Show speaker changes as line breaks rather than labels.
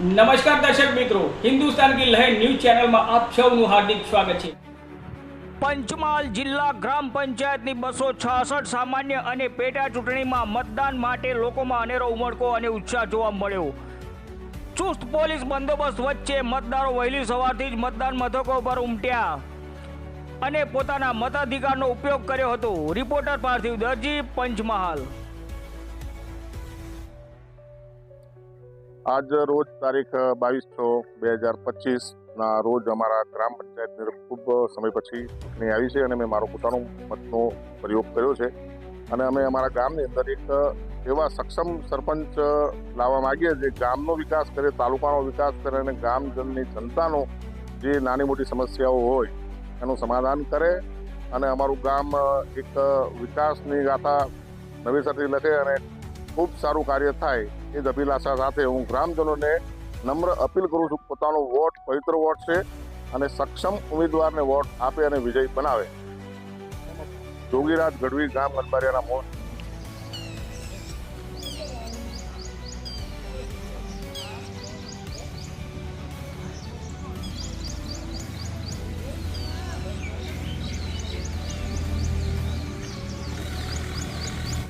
નમસ્કાર દર્શક મિત્રો. હિન્દુસ્તાન કી લહેર ન્યૂઝ ચેનલમાં આપ સૌનું હાર્દિક સ્વાગત છે. પંચમહાલ જિલ્લા ગ્રામ પંચાયતની બસો છાસઠ સામાન્ય અને પેટા ચૂંટણીમાં મતદાન માટે લોકોમાં અનેરો ઉમળકો અને ઉત્સાહ જોવા મળ્યો. ચુસ્ત પોલીસ બંદોબસ્ત વચ્ચે મતદારો વહેલી સવારથી જ મતદાન મથકો પર ઉમટ્યા અને પોતાના મતાધિકારનો ઉપયોગ કર્યો હતો. રિપોર્ટર પાર્થિવ દરજી, પંચમહાલ.
આજ રોજ તારીખ બાવીસ છ બે હજાર પચીસના રોજ અમારા ગ્રામ પંચાયતની ખૂબ સમય પછી ચૂંટણી આવી છે અને મેં મારો પોતાનો મતનો પ્રયોગ કર્યો છે. અને અમે અમારા ગામની અંદર એક એવા સક્ષમ સરપંચ લાવવા માંગીએ જે ગામનો વિકાસ કરે, તાલુકાનો વિકાસ કરે અને ગામજનની જનતાનો જે નાની મોટી સમસ્યાઓ હોય એનું સમાધાન કરે અને અમારું ગામ એક વિકાસની ગાથા નવેસરથી લખે અને ખૂબ સારું કાર્ય થાય એ જ અભિલાષા સાથે હું ગ્રામજનોને નમ્ર અપીલ કરું છું પોતાનો વોટ, પવિત્ર વોટ છે અને સક્ષમ ઉમેદવારને વોટ આપે અને વિજય બનાવે. જોગીરાજ ગઢવી ગામ ગંબારિયાના મોસ્ટ